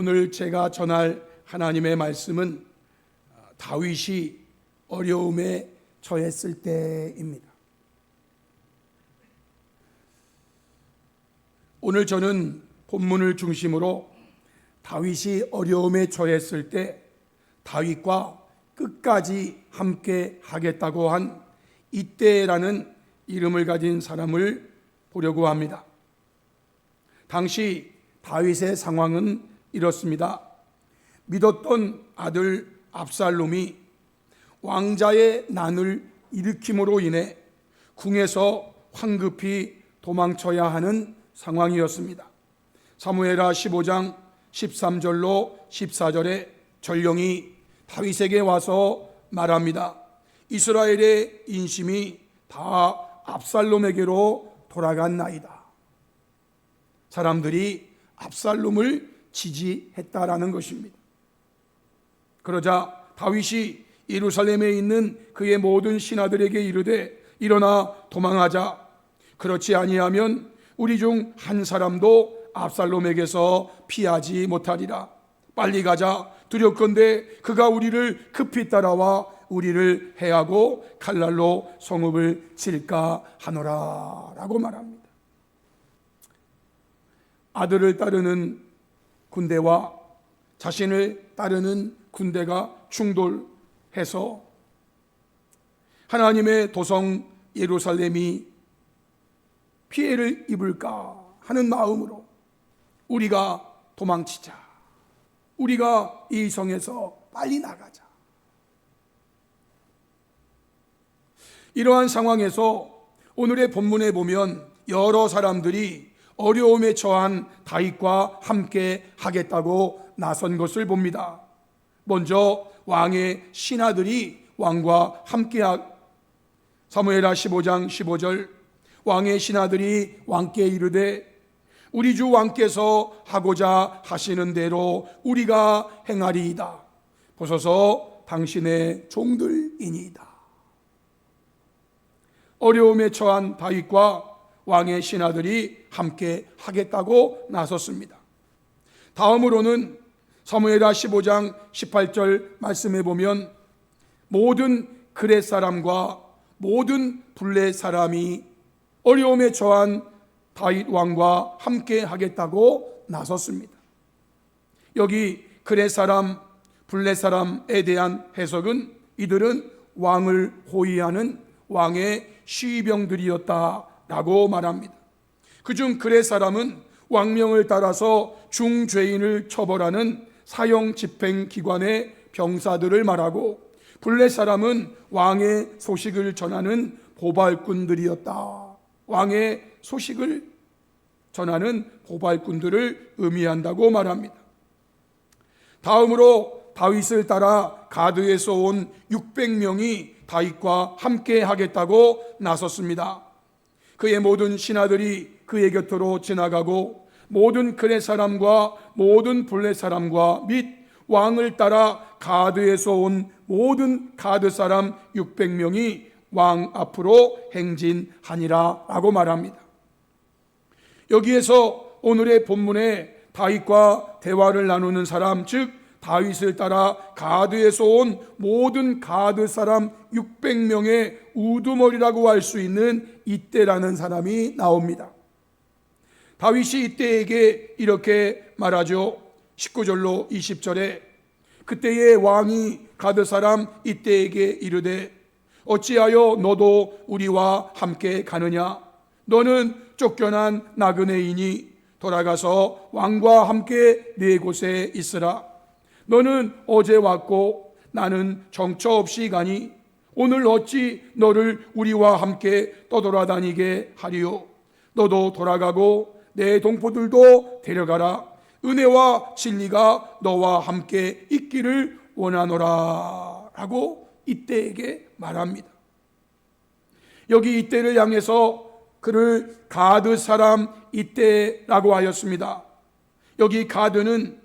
오늘 제가 전할 하나님의 말씀은 다윗이 어려움에 처했을 때입니다. 오늘 저는 본문을 중심으로 다윗이 어려움에 처했을 때 다윗과 끝까지 함께 하겠다고 한 이때라는 이름을 가진 사람을 보려고 합니다. 당시 다윗의 상황은 이렇습니다. 믿었던 아들 압살롬이 왕자의 난을 일으킴으로 인해 궁에서 황급히 도망쳐야 하는 상황이었습니다. 사무엘하 15장 13절로 14절에 전령이 다윗에게 와서 말합니다. 이스라엘의 인심이 다 압살롬에게로 돌아간 나이다. 사람들이 압살롬을 지지했다라는 것입니다. 그러자 다윗이 예루살렘에 있는 그의 모든 신하들에게 이르되 일어나 도망하자. 그렇지 아니하면 우리 중 한 사람도 압살롬에게서 피하지 못하리라. 빨리 가자. 두렵건대 그가 우리를 급히 따라와 우리를 해하고 칼날로 성읍을 칠까 하노라 라고 말합니다. 아들을 따르는 군대와 자신을 따르는 군대가 충돌해서 하나님의 도성 예루살렘이 피해를 입을까 하는 마음으로 우리가 도망치자. 우리가 이 성에서 빨리 나가자. 이러한 상황에서 오늘의 본문에 보면 여러 사람들이 어려움에 처한 다윗과 함께 하겠다고 나선 것을 봅니다. 먼저 왕의 신하들이 왕과 함께 하 사무엘하 15장 15절 왕의 신하들이 왕께 이르되 우리 주 왕께서 하고자 하시는 대로 우리가 행하리이다. 보소서 당신의 종들이니이다. 어려움에 처한 다윗과 왕의 신하들이 함께 하겠다고 나섰습니다. 다음으로는 사무엘하 15장 18절 말씀해 보면 모든 그렛 사람과 모든 블레 사람이 어려움에 처한 다윗 왕과 함께 하겠다고 나섰습니다. 여기 그렛 사람, 블레 사람에 대한 해석은 이들은 왕을 호위하는 왕의 시병들이었다 라고 말합니다. 그중 그렛 사람은 왕명을 따라서 중죄인을 처벌하는 사형 집행 기관의 병사들을 말하고 블렛 사람은 왕의 소식을 전하는 보발꾼들이었다. 왕의 소식을 전하는 보발꾼들을 의미한다고 말합니다. 다음으로 다윗을 따라 가드에서 온 600명이 다윗과 함께 하겠다고 나섰습니다. 그의 모든 신하들이 그의 곁으로 지나가고 모든 그의 사람과 모든 블레 사람과 및 왕을 따라 가드에서 온 모든 가드 사람 600명이 왕 앞으로 행진하니라 라고 말합니다. 여기에서 오늘의 본문에 다윗과 대화를 나누는 사람 즉 다윗을 따라 가드에서 온 모든 가드 사람 600명의 우두머리라고 할 수 있는 이때라는 사람이 나옵니다. 다윗이 이때에게 이렇게 말하죠. 19절로 20절에 그때의 왕이 가드 사람 이때에게 이르되 어찌하여 너도 우리와 함께 가느냐 너는 쫓겨난 나그네이니 돌아가서 왕과 함께 네 곳에 있으라 너는 어제 왔고 나는 정처 없이 가니 오늘 어찌 너를 우리와 함께 떠돌아다니게 하리요 너도 돌아가고 내 동포들도 데려가라 은혜와 진리가 너와 함께 있기를 원하노라 라고 이때에게 말합니다. 여기 이때를 향해서 그를 가드 사람 이때라고 하였습니다. 여기 가드는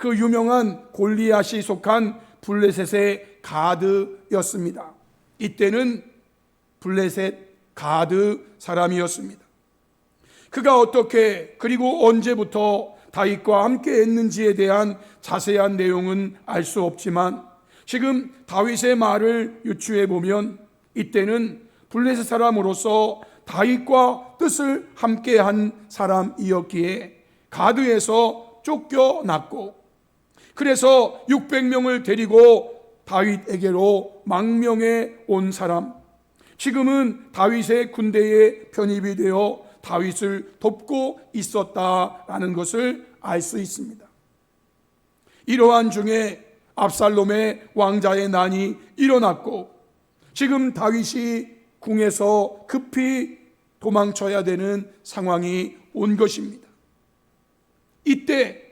그 유명한 골리앗이 속한 블레셋의 가드였습니다. 이때는 블레셋 가드 사람이었습니다. 그가 어떻게 그리고 언제부터 다윗과 함께 했는지에 대한 자세한 내용은 알 수 없지만 지금 다윗의 말을 유추해 보면 이때는 블레셋 사람으로서 다윗과 뜻을 함께 한 사람이었기에 가드에서 쫓겨났고 그래서 600명을 데리고 다윗에게로 망명해 온 사람 지금은 다윗의 군대에 편입이 되어 다윗을 돕고 있었다라는 것을 알 수 있습니다. 이러한 중에 압살롬의 왕자의 난이 일어났고 지금 다윗이 궁에서 급히 도망쳐야 되는 상황이 온 것입니다. 이때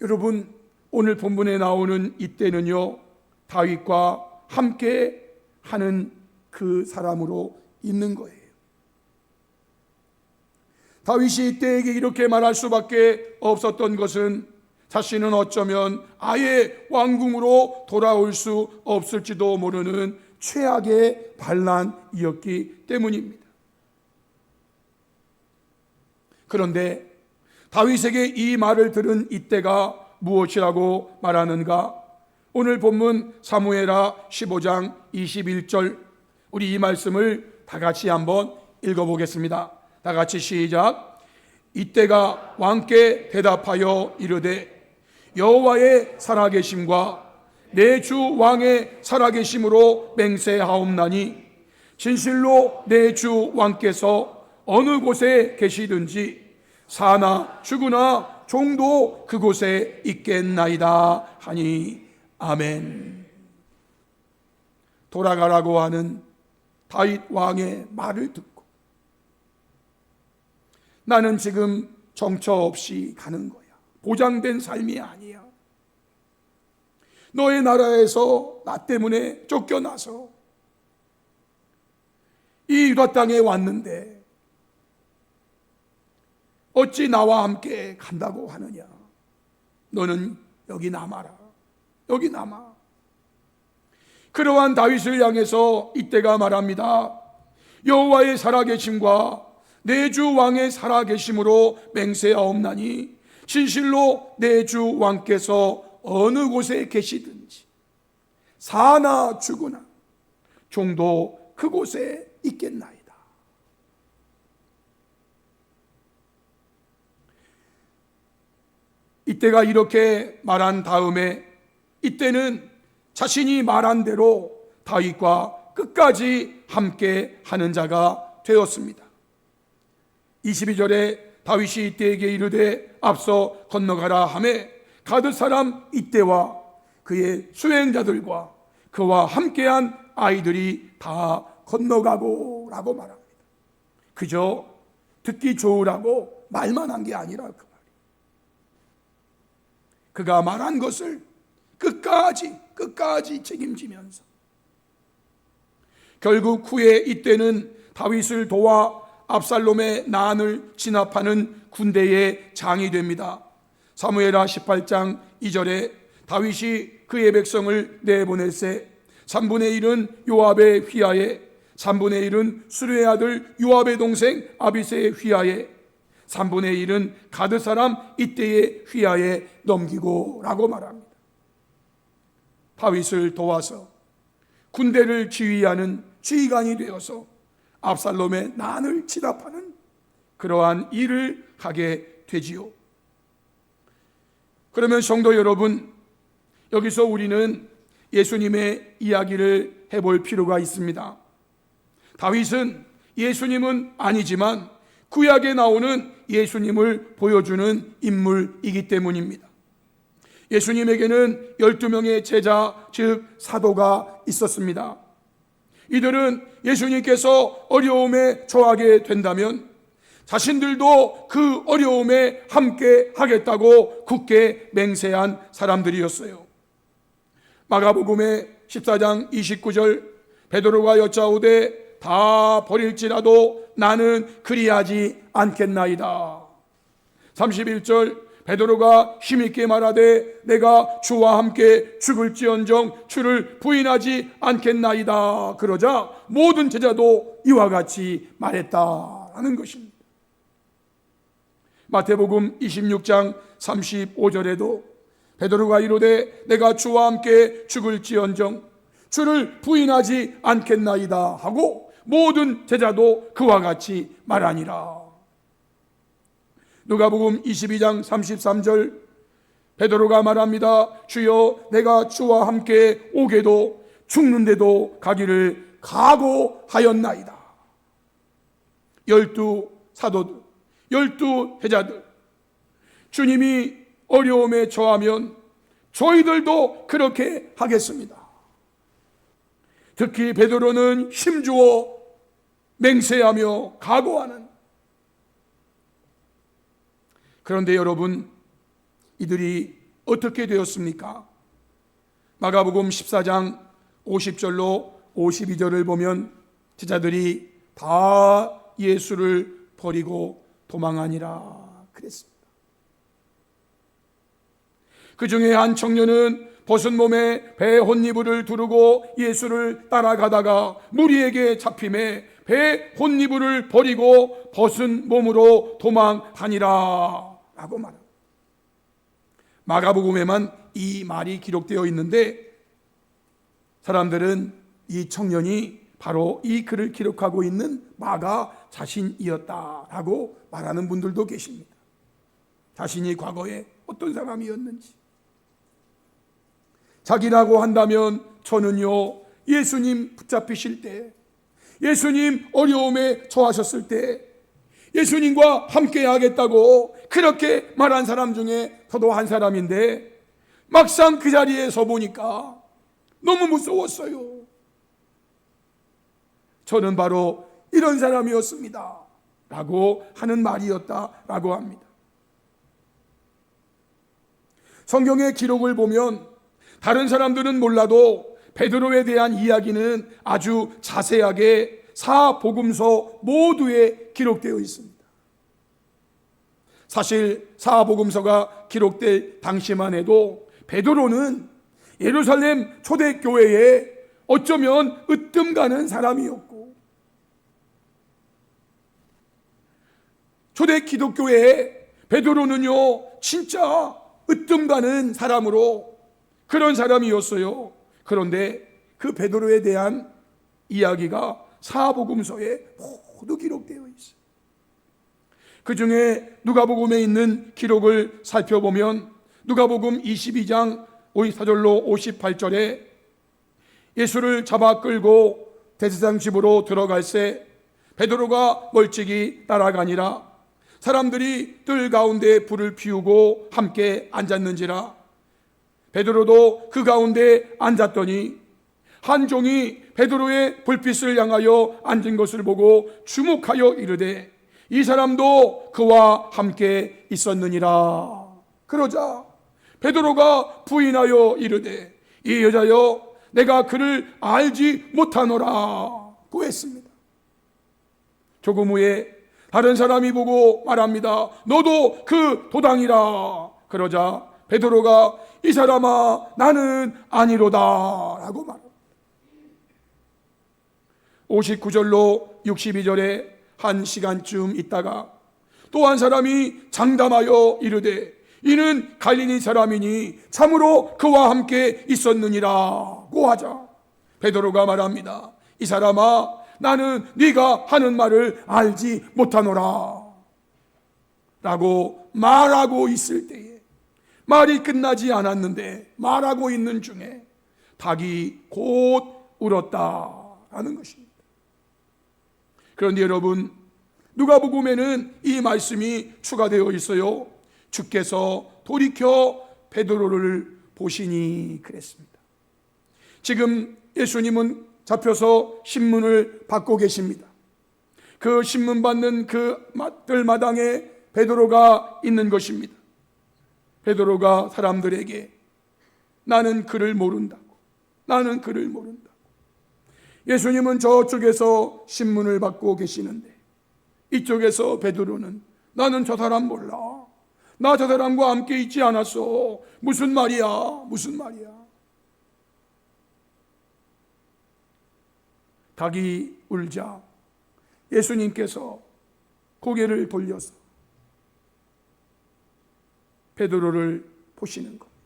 여러분 오늘 본문에 나오는 이때는요 다윗과 함께 하는 그 사람으로 있는 거예요. 다윗이 이때에게 이렇게 말할 수밖에 없었던 것은 자신은 어쩌면 아예 왕궁으로 돌아올 수 없을지도 모르는 최악의 반란이었기 때문입니다. 그런데 다윗에게 이 말을 들은 이때가 무엇이라고 말하는가? 오늘 본문 사무에라 15장 21절 우리 이 말씀을 다 같이 한번 읽어보겠습니다. 다 같이 시작. 이때가 왕께 대답하여 이르되 여호와의 살아계심과 내 주 왕의 살아계심으로 맹세하옵나니 진실로 내 주 왕께서 어느 곳에 계시든지 사나 죽으나 종도 그곳에 있겠나이다 하니 아멘. 돌아가라고 하는 다윗 왕의 말을 듣고 나는 지금 정처 없이 가는 거야. 보장된 삶이 아니야. 너의 나라에서 나 때문에 쫓겨나서 이 유다 땅에 왔는데 어찌 나와 함께 간다고 하느냐? 너는 여기 남아라. 여기 남아. 그러한 다윗을 향해서 이때가 말합니다. 여호와의 살아계심과 내 주 왕의 살아계심으로 맹세하옵나니 진실로 내 주 왕께서 어느 곳에 계시든지 사나 죽으나 종도 그곳에 있겠나이다. 이때가 이렇게 말한 다음에 이때는 자신이 말한 대로 다윗과 끝까지 함께 하는 자가 되었습니다. 22절에 다윗이 이때에게 이르되 앞서 건너가라 하매 가드 사람 이때와 그의 수행자들과 그와 함께한 아이들이 다 건너가고 라고 말합니다. 그저 듣기 좋으라고 말만 한 게 아니라 그 말. 그가 말한 것을 끝까지 끝까지 책임지면서 결국 후에 이때는 다윗을 도와 압살롬의 난을 진압하는 군대의 장이 됩니다. 사무엘하 18장 2절에 다윗이 그의 백성을 내보낼세 3분의 1은 요압의 휘하에 3분의 1은 수르의 아들 요압의 동생 아비세의 휘하에 3분의 1은 가드 사람 이때의 휘하에 넘기고 라고 말합니다. 다윗을 도와서 군대를 지휘하는 지휘관이 되어서 압살롬의 난을 진압하는 그러한 일을 하게 되지요. 그러면 성도 여러분, 여기서 우리는 예수님의 이야기를 해볼 필요가 있습니다. 다윗은 예수님은 아니지만 구약에 나오는 예수님을 보여주는 인물이기 때문입니다. 예수님에게는 12명의 제자, 즉 사도가 있었습니다. 이들은 예수님께서 어려움에 처하게 된다면 자신들도 그 어려움에 함께 하겠다고 굳게 맹세한 사람들이었어요. 마가복음의 14장 29절 베드로가 여짜오되 다 버릴지라도 나는 그리하지 않겠나이다. 31절 베드로가 힘있게 말하되 내가 주와 함께 죽을지언정 주를 부인하지 않겠나이다. 그러자 모든 제자도 이와 같이 말했다라는 것입니다. 마태복음 26장 35절에도 베드로가 이르되 내가 주와 함께 죽을지언정 주를 부인하지 않겠나이다 하고 모든 제자도 그와 같이 말하니라. 누가복음 22장 33절 베드로가 말합니다. 주여 내가 주와 함께 오게도 죽는데도 가기를 각오하였나이다. 열두 사도들, 열두 제자들, 주님이 어려움에 처하면 저희들도 그렇게 하겠습니다. 특히 베드로는 힘주어 맹세하며 각오하는 그런데 여러분 이들이 어떻게 되었습니까? 마가복음 14장 50절로 52절을 보면 제자들이 다 예수를 버리고 도망하니라 그랬습니다. 그 중에 한 청년은 벗은 몸에 배 혼니부를 두르고 예수를 따라가다가 무리에게 잡힘에 배 혼니부를 버리고 벗은 몸으로 도망하니라 라고 말합니다. 마가복음에만 이 말이 기록되어 있는데 사람들은 이 청년이 바로 이 글을 기록하고 있는 마가 자신이었다라고 말하는 분들도 계십니다. 자신이 과거에 어떤 사람이었는지. 자기라고 한다면 저는요, 예수님 붙잡히실 때, 예수님 어려움에 처하셨을 때, 예수님과 함께 하겠다고 그렇게 말한 사람 중에 저도 한 사람인데, 막상 그 자리에 서 보니까 너무 무서웠어요. 저는 바로 이런 사람이었습니다. 라고 하는 말이었다라고 합니다. 성경의 기록을 보면 다른 사람들은 몰라도 베드로에 대한 이야기는 아주 자세하게 사복음서 모두에 기록되어 있습니다. 사실 사복음서가 기록될 당시만 해도 베드로는 예루살렘 초대교회에 어쩌면 으뜸 가는 사람이었고 초대 기독교회에 베드로는요 진짜 으뜸 가는 사람으로 그런 사람이었어요. 그런데 그 베드로에 대한 이야기가 사복음서에 모두 기록되어 있어요. 그 중에 누가복음에 있는 기록을 살펴보면 누가복음 22장 54절로 58절에 예수를 잡아 끌고 대제사장 집으로 들어갈새 베드로가 멀찍이 따라가니라 사람들이 뜰 가운데 불을 피우고 함께 앉았는지라 베드로도 그 가운데 앉았더니 한 종이 베드로의 불빛을 향하여 앉은 것을 보고 주목하여 이르되 이 사람도 그와 함께 있었느니라 그러자 베드로가 부인하여 이르되 이 여자여 내가 그를 알지 못하노라 고 했습니다. 조금 후에 다른 사람이 보고 말합니다. 너도 그 도당이라. 그러자 베드로가 이 사람아 나는 아니로다 라고 말합니다. 59절로 62절에 한 시간쯤 있다가 또 한 사람이 장담하여 이르되 이는 갈리니 사람이니 참으로 그와 함께 있었느니라고 하자 베드로가 말합니다. 이 사람아 나는 네가 하는 말을 알지 못하노라 라고 말하고 있을 때에 말이 끝나지 않았는데 말하고 있는 중에 닭이 곧 울었다라는 것입니다. 그런데 여러분 누가복음에는 이 말씀이 추가되어 있어요. 주께서 돌이켜 베드로를 보시니 그랬습니다. 지금 예수님은 잡혀서 신문을 받고 계십니다. 그 신문 받는 그 들마당에 베드로가 있는 것입니다. 베드로가 사람들에게 나는 그를 모른다고. 나는 그를 모른다고. 예수님은 저쪽에서 신문을 받고 계시는데 이쪽에서 베드로는 나는 저 사람 몰라. 나 저 사람과 함께 있지 않았어. 무슨 말이야? 무슨 말이야? 닭이 울자 예수님께서 고개를 돌려서 베드로를 보시는 겁니다.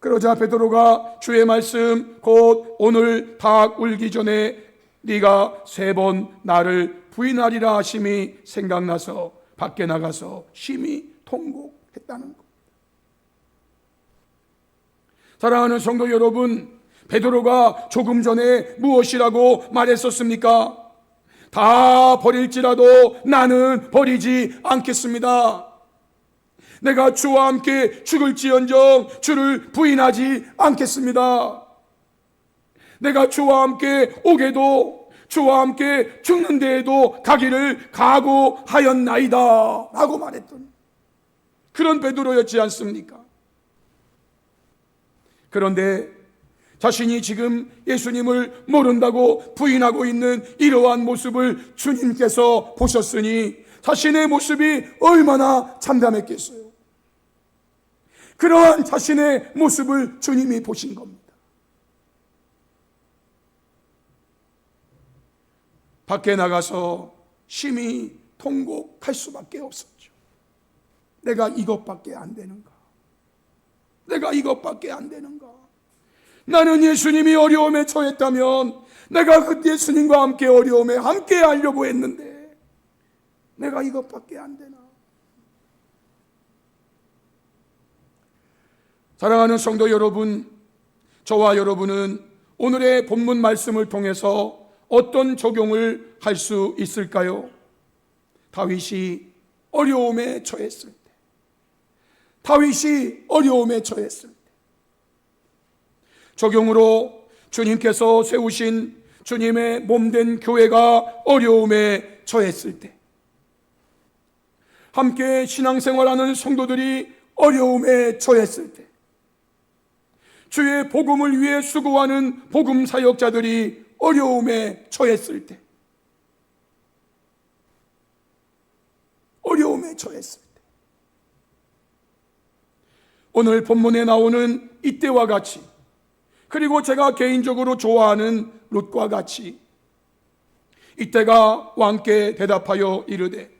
그러자 베드로가 주의 말씀 곧 오늘 닭 울기 전에 네가 세 번 나를 부인하리라 하심이 생각나서 밖에 나가서 심히 통곡했다는 것. 사랑하는 성도 여러분, 베드로가 조금 전에 무엇이라고 말했었습니까? 다 버릴지라도 나는 버리지 않겠습니다. 내가 주와 함께 죽을지언정 주를 부인하지 않겠습니다. 내가 주와 함께 오게도 주와 함께 죽는 데에도 가기를 각오하였나이다 라고 말했던 그런 베드로였지 않습니까? 그런데 자신이 지금 예수님을 모른다고 부인하고 있는 이러한 모습을 주님께서 보셨으니 자신의 모습이 얼마나 참담했겠어요. 그러한 자신의 모습을 주님이 보신 겁니다. 밖에 나가서 심히 통곡할 수밖에 없었죠. 내가 이것밖에 안 되는가? 내가 이것밖에 안 되는가? 나는 예수님이 어려움에 처했다면 내가 그 예수님과 함께 어려움에 함께 하려고 했는데 내가 이것밖에 안 되나? 사랑하는 성도 여러분, 저와 여러분은 오늘의 본문 말씀을 통해서 어떤 적용을 할 수 있을까요? 다윗이 어려움에 처했을 때, 다윗이 어려움에 처했을 때, 적용으로 주님께서 세우신 주님의 몸된 교회가 어려움에 처했을 때, 함께 신앙생활하는 성도들이 어려움에 처했을 때, 주의 복음을 위해 수고하는 복음 사역자들이 어려움에 처했을 때, 어려움에 처했을 때, 오늘 본문에 나오는 이때와 같이, 그리고 제가 개인적으로 좋아하는 롯과 같이, 이때가 왕께 대답하여 이르되,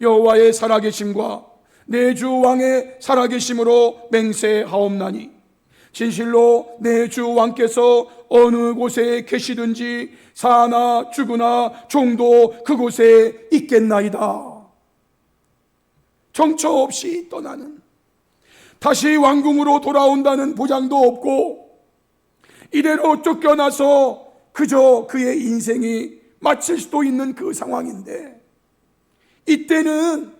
여호와의 살아계심과 내 주 왕의 살아계심으로 맹세하옵나니, 진실로 내 주 왕께서 어느 곳에 계시든지 사나 죽으나 종도 그곳에 있겠나이다. 정처 없이 떠나는 다시 왕궁으로 돌아온다는 보장도 없고 이대로 쫓겨나서 그저 그의 인생이 마칠 수도 있는 그 상황인데 이때는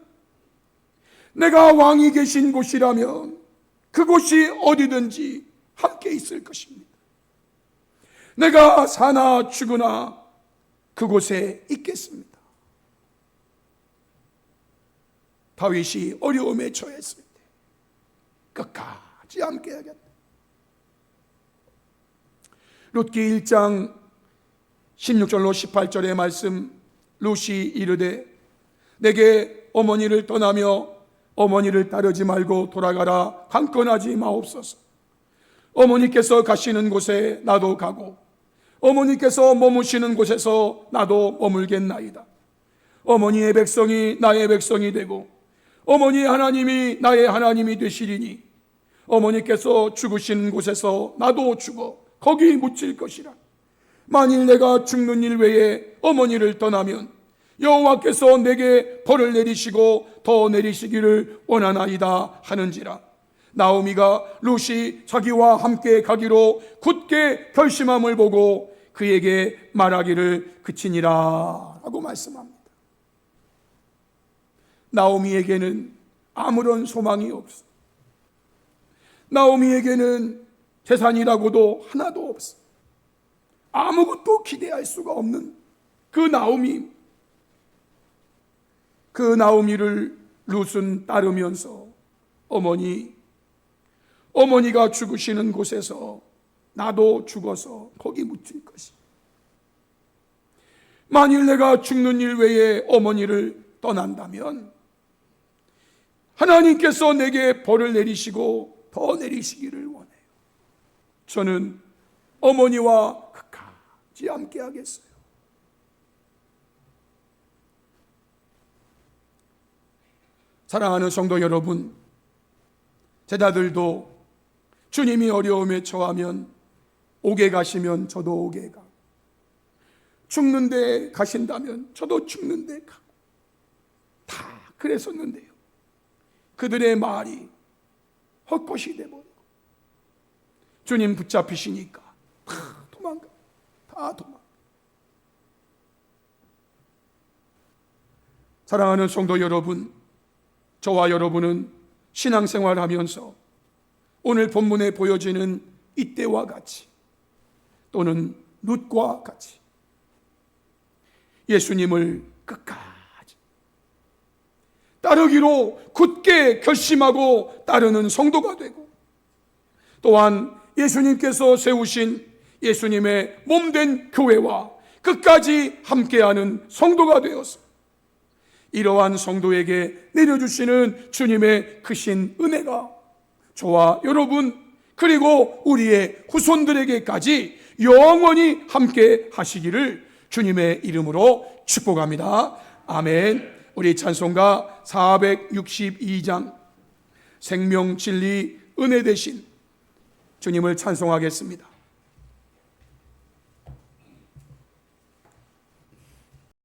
내가 왕이 계신 곳이라면 그곳이 어디든지 함께 있을 것입니다. 내가 사나 죽으나 그곳에 있겠습니다. 다윗이 어려움에 처했을 때 끝까지 함께 하겠다. 롯기 1장 16절로 18절의 말씀 롯이 이르되 내게 어머니를 떠나며 어머니를 따르지 말고 돌아가라 강권하지 마옵소서. 어머니께서 가시는 곳에 나도 가고 어머니께서 머무시는 곳에서 나도 머물겠나이다. 어머니의 백성이 나의 백성이 되고 어머니 하나님이 나의 하나님이 되시리니 어머니께서 죽으신 곳에서 나도 죽어 거기 묻힐 것이라. 만일 내가 죽는 일 외에 어머니를 떠나면 여호와께서 내게 벌을 내리시고 더 내리시기를 원하나이다 하는지라. 나오미가 룻이 자기와 함께 가기로 굳게 결심함을 보고 그에게 말하기를 그치니라 하고 말씀합니다. 나오미에게는 아무런 소망이 없어. 나오미에게는 재산이라고도 하나도 없어. 아무것도 기대할 수가 없는 그 나오미. 그 나오미를 룻은 따르면서 어머니, 어머니가 죽으시는 곳에서 나도 죽어서 거기 묻힐 것이. 만일 내가 죽는 일 외에 어머니를 떠난다면 하나님께서 내게 벌을 내리시고 더 내리시기를. 저는 어머니와 끝까지 함께 하겠어요. 사랑하는 성도 여러분, 제자들도 주님이 어려움에 처하면 오게 가시면 저도 오게 가. 죽는데 가신다면 저도 죽는데 가. 다 그랬었는데요. 그들의 말이 헛것이 돼버리고 주님 붙잡히시니까 다 도망가. 다 도망가. 사랑하는 성도 여러분, 저와 여러분은 신앙생활 하면서 오늘 본문에 보여지는 이때와 같이 또는 룻과 같이 예수님을 끝까지 따르기로 굳게 결심하고 따르는 성도가 되고 또한 예수님께서 세우신 예수님의 몸된 교회와 끝까지 함께하는 성도가 되어서 이러한 성도에게 내려주시는 주님의 크신 은혜가 저와 여러분 그리고 우리의 후손들에게까지 영원히 함께 하시기를 주님의 이름으로 축복합니다. 아멘. 우리 찬송가 462장 생명 진리 은혜 대신 주님을 찬송하겠습니다.